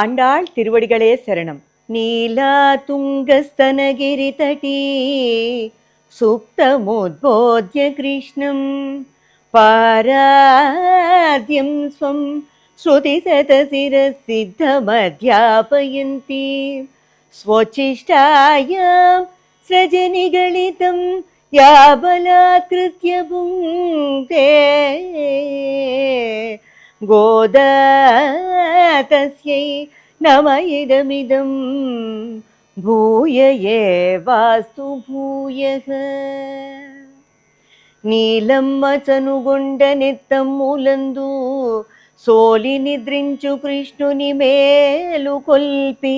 ஆண்டாள் திருவடிகளே சரணம் நீலா துங்கஸ்தனகிரி தடி சுப்தமோத்போத்ய கிருஷ்ணம் பாராத்யம் ஸ்வம் श्रुतिशतशिरसिद्धमध्यापयन्ती स्वोच्छिष्टायां सृजनिगणितं या बलात्कृत्य भुङ्क्ते गोदा तस्यै नम इदमिदं भूय एवास्तु भूयः నీలమ్మ చనుగొండ నెత్తమ్ములందు సోలి నిద్రించు కృష్ణుని మేలు కొల్పి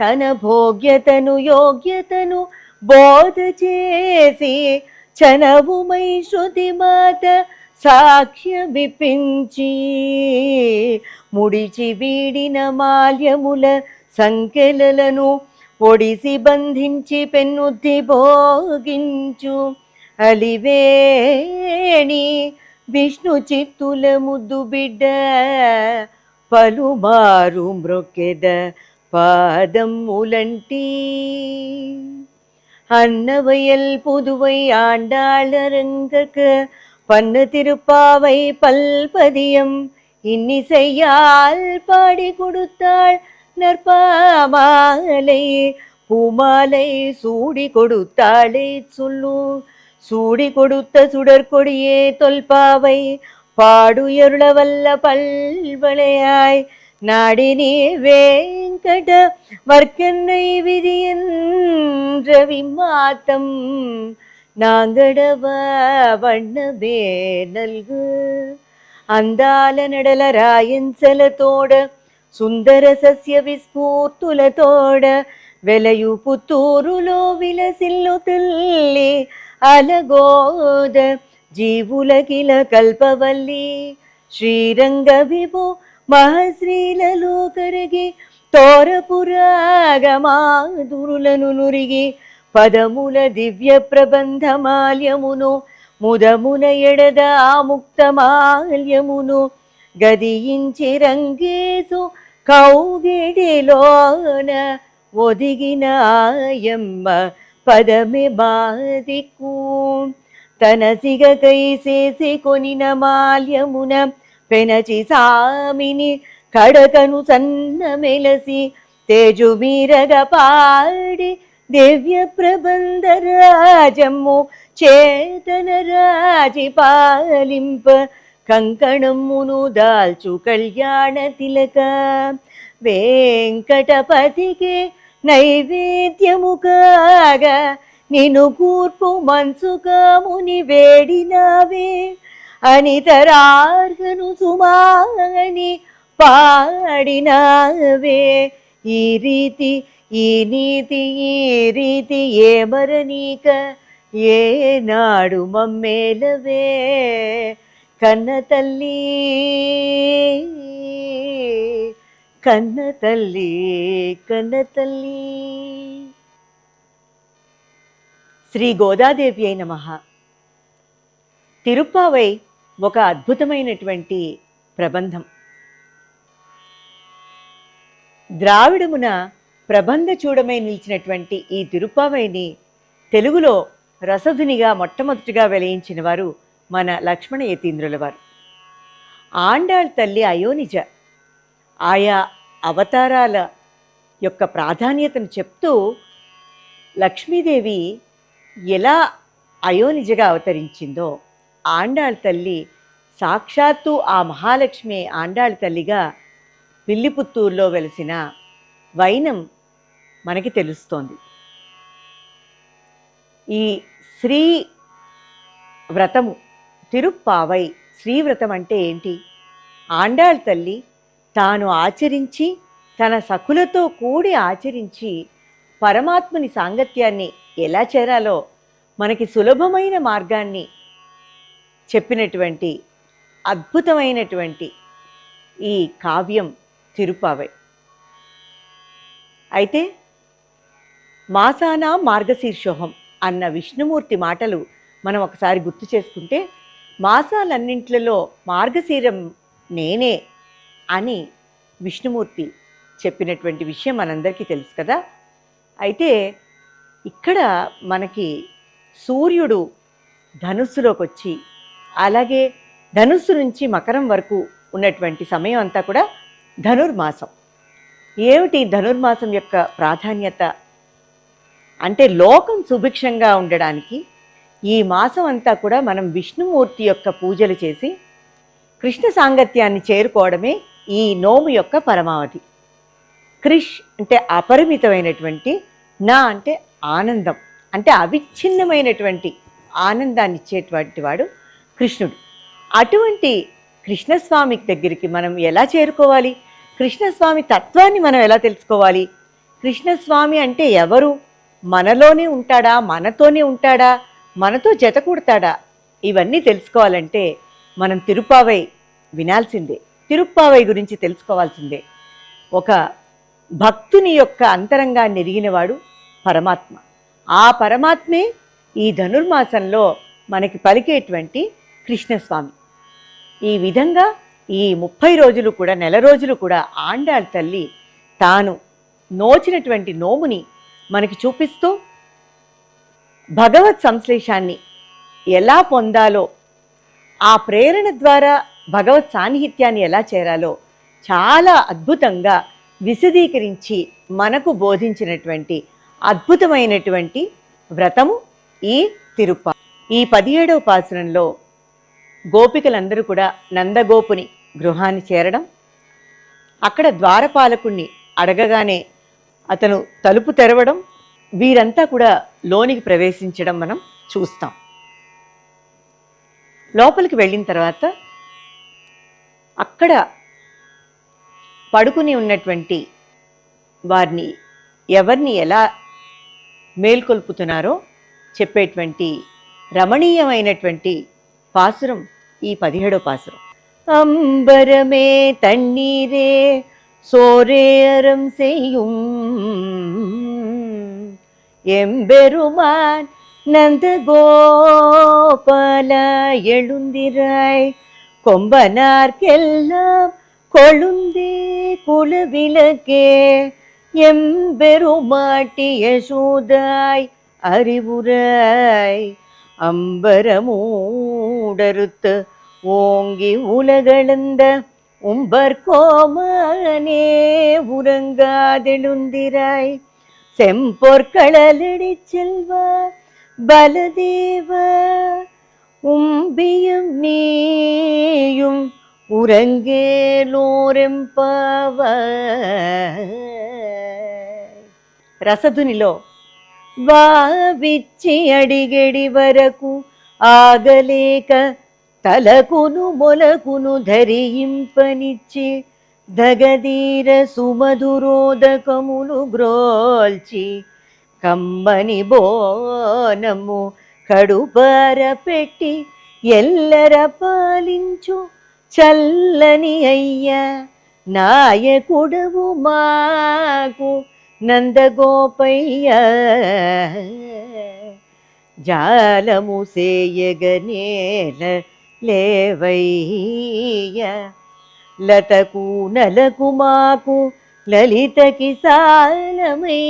తన భోగ్యతను యోగ్యతను బోధ చేసి చనవుమై శృతి మాత సాక్ష్యమిపించి ముడిచి వీడిన మాల్యముల సంకెలలను ఒడిసి బంధించి పెన్నుద్ది భోగించు అలివేణి విష్ణు చిత్తుల ముద్దు బిడ్డ పలుమారు మ్రొక్కెద పాదములంటి அன்னவயல் புதுவை ஆண்டாளரங்கக்கு பண்ணு திருப்பாவை பல்பதியம் இன்னிசையால் பாடி கொடுத்தாள் நற்பாமாலை. பூமாலை சூடி கொடுத்தாளே சொல்லு சூடி கொடுத்த சுடற்கொடியே தொல்பாவை. பாடுயருள வல்ல பல்வளையாய் நாடினே வேங்கட வர்க்கன்னை ரவி மாத்தம் நாங்கடவ வண்ணமே நல்கு అందాల నడల రాయించలతోడ సుందర సస్య విస్ఫూర్తులతోడ వెలయు పుత్తూరులో విలసిల్లు తల్లి అలగోద జీవులకిల కల్పవల్లి శ్రీరంగ విభో మహశ్రీలలో కరిగి తోరపురాగమాదురులను నురిగి పదముల దివ్య ప్రబంధమాల్యమును ముదమున ఎడద ఆముక్తమాల్యమును గదియించి రంగేసు కౌగిడిలోన ఒదిగిన ఆయమ్మ పదమే బాధికు. తన సిగకై చేసి కొనిన మాల్యమున పెనచి సామిని కడకను సన్న మెలసి తేజు మీరగ పాడి దివ్య ప్రబంధ రాజమ్ము చేతన రాజి పాలింప కంకణమును దాల్చు కళ్యాణ తిలక వెంకటపతికి నైవేద్యము కాగా నిన్ను కూర్పు మంచుకాముని వేడినావే అనితరార్హను సుమాని పాడినావే ఈ రీతి ఈ నీతి ఈ రీతి ఏమరనీక ఏనాడు మమ్మేలవే? కన్న తల్లి కన్న తల్లి కన్న తల్లి. శ్రీ గోదాదేవి అయిన మహా తిరుప్పావై ఒక అద్భుతమైనటువంటి ప్రబంధం. ద్రావిడమున ప్రబంధ చూడమై నిలిచినటువంటి ఈ తిరుపావైని తెలుగులో రసధునిగా మొట్టమొదటిగా వెలయించిన వారు మన లక్ష్మణ యతీంద్రుల వారు. ఆండాళ్ తల్లి అయోనిజ ఆయా అవతారాల యొక్క ప్రాధాన్యతను చెప్తూ లక్ష్మీదేవి ఎలా అయోనిజగా అవతరించిందో ఆండాళ్ తల్లి సాక్షాత్తు ఆ మహాలక్ష్మి ఆండాళ్ తల్లిగా పిల్లిపుత్తూరులో వెలిసిన వైనం మనకి తెలుస్తోంది. ఈ శ్రీ వ్రతము తిరుప్పావై శ్రీవ్రతం అంటే ఏంటి? ఆండాళ్ తల్లి తాను ఆచరించి తన సఖులతో కూడి ఆచరించి పరమాత్మని సాంగత్యాన్ని ఎలా చేరాలో మనకి సులభమైన మార్గాన్ని చెప్పినటువంటి అద్భుతమైనటువంటి ఈ కావ్యం తిరుపావై అయితే మాసాన మార్గశీర్షోహం అన్న విష్ణుమూర్తి మాటలు మనం ఒకసారి గుర్తు చేసుకుంటే మాసాలన్నింటిలో మార్గశీరం నేనే అని విష్ణుమూర్తి చెప్పినటువంటి విషయం మనందరికీ తెలుసు కదా. అయితే ఇక్కడ మనకి సూర్యుడు ధనుస్సులోకి వచ్చి అలాగే ధనుస్సు నుంచి మకరం వరకు ఉన్నటువంటి సమయం అంతా కూడా ధనుర్మాసం. ఏమిటి ధనుర్మాసం యొక్క ప్రాధాన్యత? అంటే లోకం సుభిక్షంగా ఉండడానికి ఈ మాసం అంతా కూడా మనం విష్ణుమూర్తి యొక్క పూజలు చేసి కృష్ణ సాంగత్యాన్ని చేరుకోవడమే ఈ నోము యొక్క పరమావధి. క్రిష్ అంటే అపరిమితమైనటువంటి నా అంటే ఆనందం అంటే అవిచ్ఛిన్నమైనటువంటి ఆనందాన్ని ఇచ్చేటువంటి వాడు కృష్ణుడు. అటువంటి కృష్ణస్వామి దగ్గరికి మనం ఎలా చేరుకోవాలి? కృష్ణస్వామి తత్వాన్ని మనం ఎలా తెలుసుకోవాలి? కృష్ణస్వామి అంటే ఎవరు? మనలోనే ఉంటాడా? మనతోనే ఉంటాడా? మనతో జత కూడతాడా? ఇవన్నీ తెలుసుకోవాలంటే మనం తిరుప్పావై వినాల్సిందే. తిరుప్పావై గురించి తెలుసుకోవాల్సిందే. ఒక భక్తుని యొక్క అంతరంగాన్ని ఎరిగినవాడు పరమాత్మ. ఆ పరమాత్మే ఈ ధనుర్మాసంలో మనకి పలికేటువంటి కృష్ణస్వామి. ఈ విధంగా ఈ ముప్పై రోజులు కూడా నెల రోజులు కూడా ఆండాళ్ తల్లి తాను నోచినటువంటి నోముని మనకి చూపిస్తూ భగవత్ సంశ్లేషాన్ని ఎలా పొందాలో ఆ ప్రేరణ ద్వారా భగవత్ సాన్నిహిత్యాన్ని ఎలా చేరాలో చాలా అద్భుతంగా విశదీకరించి మనకు బోధించినటువంటి అద్భుతమైనటువంటి వ్రతము ఈ తిరుప్ప ఈ పదిహేడవ పాసురంలో గోపికలందరూ కూడా నందగోపుని గృహాన్ని చేరడం అక్కడ ద్వారపాలకుణ్ణి అడగగానే అతను తలుపు తెరవడం వీరంతా కూడా లోనికి ప్రవేశించడం మనం చూస్తాం. లోపలికి వెళ్ళిన తర్వాత అక్కడ పడుకుని ఉన్నటువంటి వారిని ఎవరిని ఎలా మేల్కొల్పుతున్నారో చెప్పేటువంటి రమణీయమైనటువంటి పాసురం ఈ పదిహేడో పాసురం. అంబరమే తన్నీరే சோரே அறம் செய்யும் எம்பெருமான் நந்த கோபால எழுந்திராய். கொம்பனார்க்கெல்லாம் கொழுந்தே குலவிளக்கே எம்பெருமாட்டிய சூதாய் அறிவுராய் அம்பரமூடறுத்து ஓங்கி உலகளந்த உம்பர் கோமனே உறங்காதெழுந்திராய் செம்பொற்களலடி செல்வ பலதேவ உம்பியும் நீயும் ఉరంగేలోరెంపవ రసధునిలో వావిచ్చి అడిగడి వరకు ఆగలేక తలకును మొలకును ధరింపనిచ్చి దగదీర సుమధురోదకమును గ్రోల్చి కమ్మని బోనము కడుపార పెట్టి ఎల్లర పాలించు చల్లని అయ్య నాయకుడవు మాకు నందగోపయ్య. జాలము సేయగనేల లేవయ్య. లతకు నలకు మాకు లలితకి సాలమే.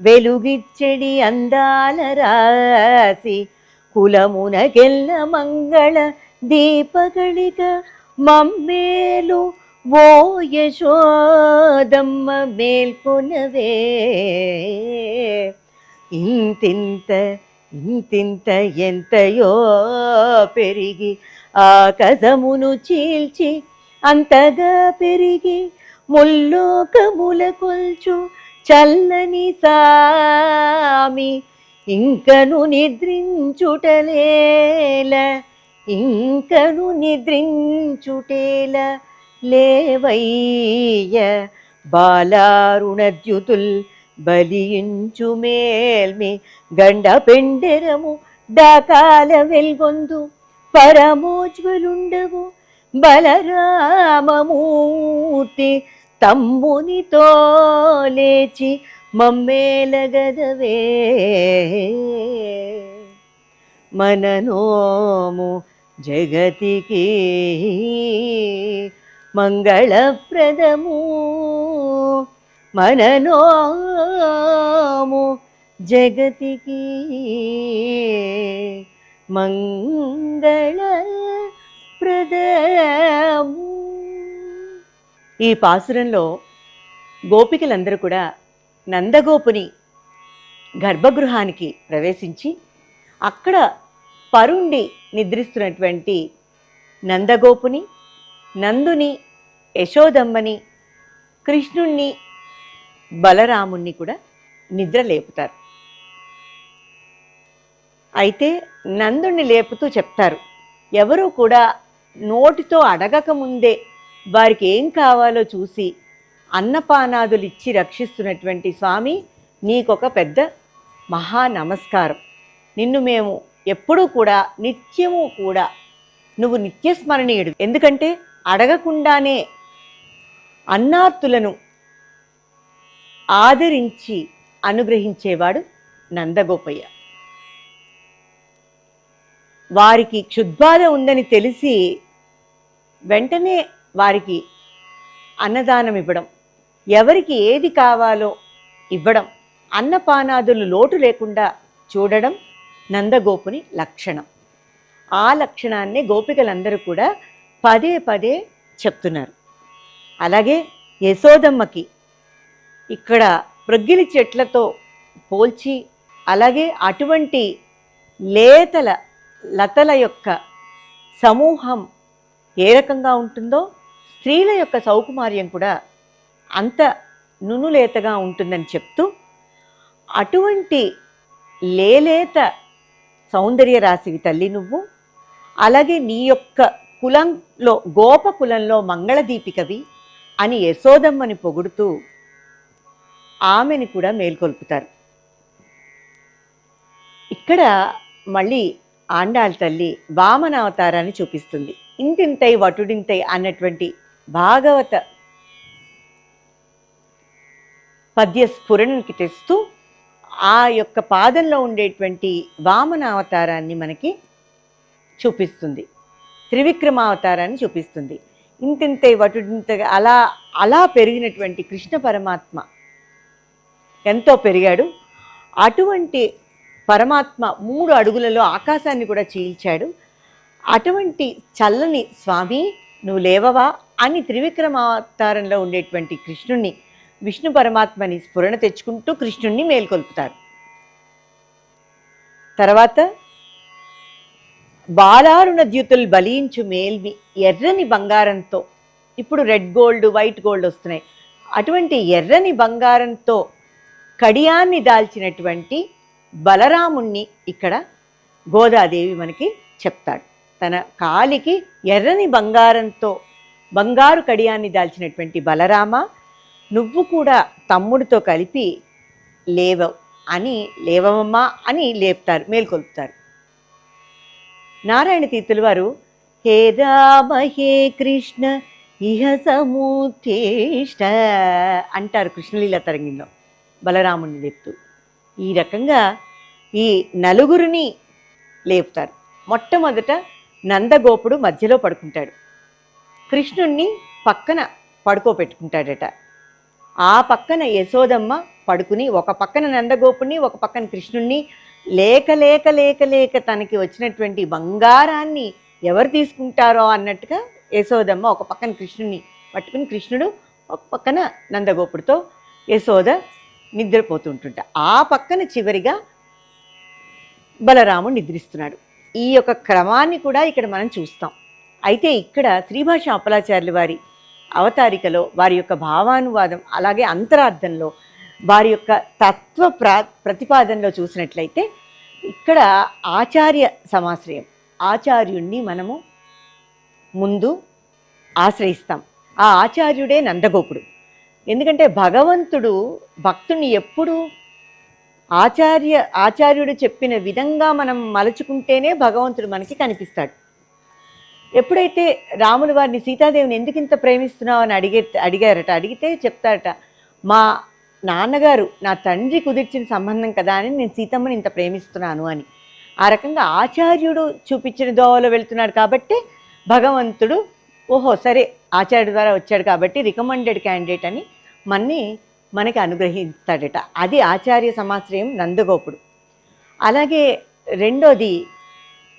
వెలుగిచ్చడి అందాల రాసి కులమునగెల్ల మంಗಳ ದೀಪಗಳಿಗ ಮಮ್ಮೇಲು ಓ ಯಶೋದಮ್ಮ ಮೇಲ್ಕೊನವೇ ಇಂತಿಂತ ఇంతింత ఎంతయో పెరిగి ఆకాశమును చీల్చి అంతగా పెరిగి ముల్లోకముల కొల్చు చల్లని సామి ఇంకను నిద్రించుటలేల ఇంకను నిద్రించుటేల లేవయ్య బాలారుణద్యుతుల్ బలియించు మేల్మి గండ పెండెరము డాకాల వెల్గొందు పరమోజ్వలుండవు బలరామమూర్తి తమ్మునితో లేచి మమ్మేలగదవే మననోము జగతికి మంగళప్రదము మననోము జగతికి మంగళ మంగళప్రదము ఈ పాసురంలో గోపికలందరూ కూడా నందగోపుని గర్భగృహానికి ప్రవేశించి అక్కడ పరుండి నిద్రిస్తున్నటువంటి నందగోపుని నందుని యశోదమ్మని కృష్ణుణ్ణి బలరాముణ్ణి కూడా నిద్ర లేపుతారు. అయితే నందుణ్ణి లేపుతూ చెప్తారు ఎవరూ కూడా నోటితో అడగక ముందే వారికి ఏం కావాలో చూసి అన్నపానాదులు ఇచ్చి రక్షిస్తున్నటువంటి స్వామి నీకొక పెద్ద మహా నమస్కారం నిన్ను మేము ఎప్పుడూ కూడా నిత్యము కూడా నువ్వు నిత్యస్మరణీయుడు ఎందుకంటే అడగకుండానే అన్నార్తులను ఆదరించి అనుగ్రహించేవాడు నందగోపయ్య. వారికి క్షుద్బాధ ఉందని తెలిసి వెంటనే వారికి అన్నదానం ఇవ్వడం ఎవరికి ఏది కావాలో ఇవ్వడం అన్నపానాదులు లోటు లేకుండా చూడడం నందగోపుని లక్షణం. ఆ లక్షణాన్ని గోపికలందరూ కూడా పదే పదే చెప్తున్నారు. అలాగే యశోదమ్మకి ఇక్కడ ప్రొగ్గిలి చెట్లతో పోల్చి అలాగే అటువంటి లేతల లతల యొక్క సమూహం ఏ రకంగా ఉంటుందో స్త్రీల యొక్క సౌకుమార్యం కూడా అంత నునులేతగా ఉంటుందని చెప్తూ అటువంటి లేలేత సౌందర్య రాశివి తల్లి నువ్వు అలాగే నీ యొక్క కులంలో గోప కులంలో మంగళదీపికవి అని యశోదమ్మని పొగుడుతూ ఆమెని కూడా మేల్కొల్పుతారు. ఇక్కడ మళ్ళీ ఆండాళ్ తల్లి వామన అవతారాన్ని చూపిస్తుంది. ఇంతింతై వటుడింతై అన్నటువంటి భాగవత పద్య స్ఫురణకి తెస్తూ ఆ యొక్క పాదంలో ఉండేటువంటి వామన అవతారాన్ని మనకి చూపిస్తుంది. త్రివిక్రమ అవతారాన్ని చూపిస్తుంది. ఇంతింతై వటుడింత అలా అలా పెరిగినటువంటి కృష్ణ పరమాత్మ ఎంతో పెరిగాడు. అటువంటి పరమాత్మ మూడు అడుగులలో ఆకాశాన్ని కూడా చీల్చాడు. అటువంటి చల్లని స్వామి నువ్వు లేవవా? అని త్రివిక్రమావతారంలో ఉండేటువంటి కృష్ణుణ్ణి విష్ణు పరమాత్మని స్ఫురణ తెచ్చుకుంటూ కృష్ణుణ్ణి మేల్కొల్పుతారు. తర్వాత బాలారుణ ద్యుతులు బలించు మేల్వి ఎర్రని బంగారంతో ఇప్పుడు రెడ్ గోల్డ్ వైట్ గోల్డ్ వస్తున్నాయి. అటువంటి ఎర్రని బంగారంతో కడియాన్ని దాల్చినటువంటి బలరాముణ్ణి ఇక్కడ గోదాదేవి మనకి చెప్తాడు. తన కాలికి ఎర్రని బంగారంతో బంగారు కడియాన్ని దాల్చినటువంటి బలరామ నువ్వు కూడా తమ్ముడితో కలిపి లేవవు అని లేవమ్మా అని లేపుతారు మేల్కొల్పుతారు. నారాయణ తీర్థుల వారు హే రామ హే కృష్ణ ఇహ సముతేష్ట అంటారు కృష్ణలీల తరంగిలో. బలరాముని లేపుతూ. ఈ రకంగా ఈ నలుగురిని లేపుతారు. మొట్టమొదట నందగోపుడు మధ్యలో పడుకుంటాడు. కృష్ణుణ్ణి పక్కన పడుకోబెట్టుకుంటాడట. ఆ పక్కన యశోదమ్మ పడుకుని ఒక పక్కన నందగోపుణ్ణి ఒక పక్కన కృష్ణుణ్ణి లేక లేక లేక లేక తనకి వచ్చినటువంటి బంగారాన్ని ఎవరు తీసుకుంటారో అన్నట్టుగా యశోదమ్మ ఒక పక్కన కృష్ణుణ్ణి పట్టుకుని కృష్ణుడు ఒక పక్కన నందగోపుడితో యశోద నిద్రపోతుంటుంట. ఆ పక్కన చివరిగా బలరాముడు నిద్రిస్తున్నాడు. ఈ యొక్క క్రమాన్ని కూడా ఇక్కడ మనం చూస్తాం. అయితే ఇక్కడ శ్రీభాష అప్పలాచార్యుల వారి అవతారికలో వారి యొక్క భావానువాదం అలాగే అంతరార్థంలో వారి యొక్క తత్వ ప్రా ప్రతిపాదనలో చూసినట్లయితే ఇక్కడ ఆచార్య సమాశ్రయం ఆచార్యుణ్ణి మనము ముందు ఆశ్రయిస్తాం. ఆ ఆచార్యుడే నందగోపుడు ఎందుకంటే భగవంతుడు భక్తుని ఎప్పుడు ఆచార్య ఆచార్యుడు చెప్పిన విధంగా మనం మలుచుకుంటేనే భగవంతుడు మనకి కనిపిస్తాడు. ఎప్పుడైతే రాములు వారిని సీతాదేవిని ఎందుకు ఇంత ప్రేమిస్తున్నావు అని అడిగే అడిగారట అడిగితే చెప్తారట మా నాన్నగారు నా తండ్రి కుదిర్చిన సంబంధం కదా అని నేను సీతమ్మని ఇంత ప్రేమిస్తున్నాను అని. ఆ రకంగా ఆచార్యుడు చూపించిన దోవలో వెళ్తున్నాడు కాబట్టి భగవంతుడు ఓహో సరే ఆచార్యుడు ద్వారా వచ్చాడు కాబట్టి రికమెండెడ్ క్యాండిడేట్ అని మన్ని మనకి అనుగ్రహిస్తాడట. అది ఆచార్య సమాశ్రయం నందగోపుడు. అలాగే రెండోది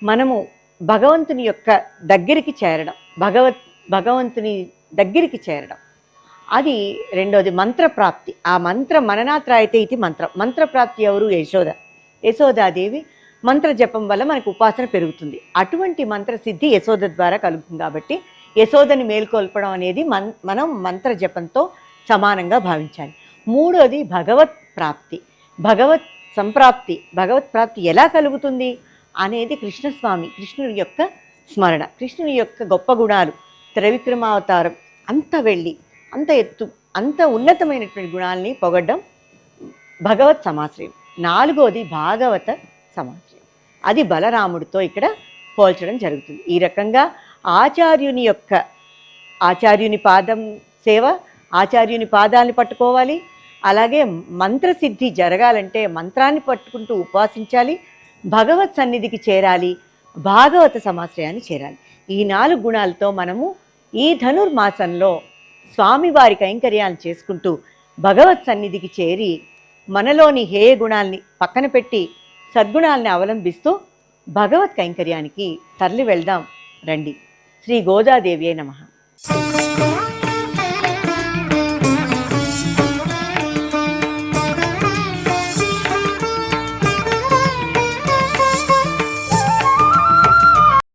మనము భగవంతుని యొక్క దగ్గరికి చేరడం. భగవత్ భగవంతుని దగ్గరికి చేరడం. అది రెండోది మంత్రప్రాప్తి. ఆ మంత్ర మననాత్రాయితే ఇది మంత్రం. మంత్రప్రాప్తి ఎవరు? యశోద. యశోదాదేవి మంత్ర జపం వల్ల మనకు ఉపాసన పెరుగుతుంది. అటువంటి మంత్ర సిద్ధి యశోద ద్వారా కలుగుతుంది కాబట్టి యశోదని మేల్కొల్పడం అనేది మన్ మనం మంత్ర జపంతో సమానంగా భావించాలి. మూడోది భగవత్ ప్రాప్తి. భగవత్ సంప్రాప్తి భగవత్ ప్రాప్తి ఎలా కలుగుతుంది అనేది కృష్ణస్వామి కృష్ణుని యొక్క స్మరణ కృష్ణుని యొక్క గొప్ప గుణాలు త్రివిక్రమావతారం అంత వెళ్ళి అంత ఎత్తు అంత ఉన్నతమైనటువంటి గుణాలని పొగడ్డం భగవత్ సమాశ్రయం. నాలుగోది భాగవత సమాశ్రయం. అది బలరాముడితో ఇక్కడ పోల్చడం జరుగుతుంది. ఈ రకంగా ఆచార్యుని యొక్క ఆచార్యుని పాదం సేవ ఆచార్యుని పాదాలని పట్టుకోవాలి. అలాగే మంత్రసిద్ధి జరగాలంటే మంత్రాన్ని పట్టుకుంటూ ఉపాసించాలి భగవత్ సన్నిధికి చేరాలి. భాగవత సమాశ్రయాన్ని చేరాలి. ఈ నాలుగు గుణాలతో మనము ఈ ధనుర్మాసంలో స్వామివారి కైంకర్యాలు చేసుకుంటూ భగవత్ సన్నిధికి చేరి మనలోని హేయ గుణాల్ని పక్కన పెట్టి సద్గుణాల్ని అవలంబిస్తూ భగవత్ కైంకర్యానికి తరలి వెళ్దాం. రండి. శ్రీ గోదాదేవి నమః.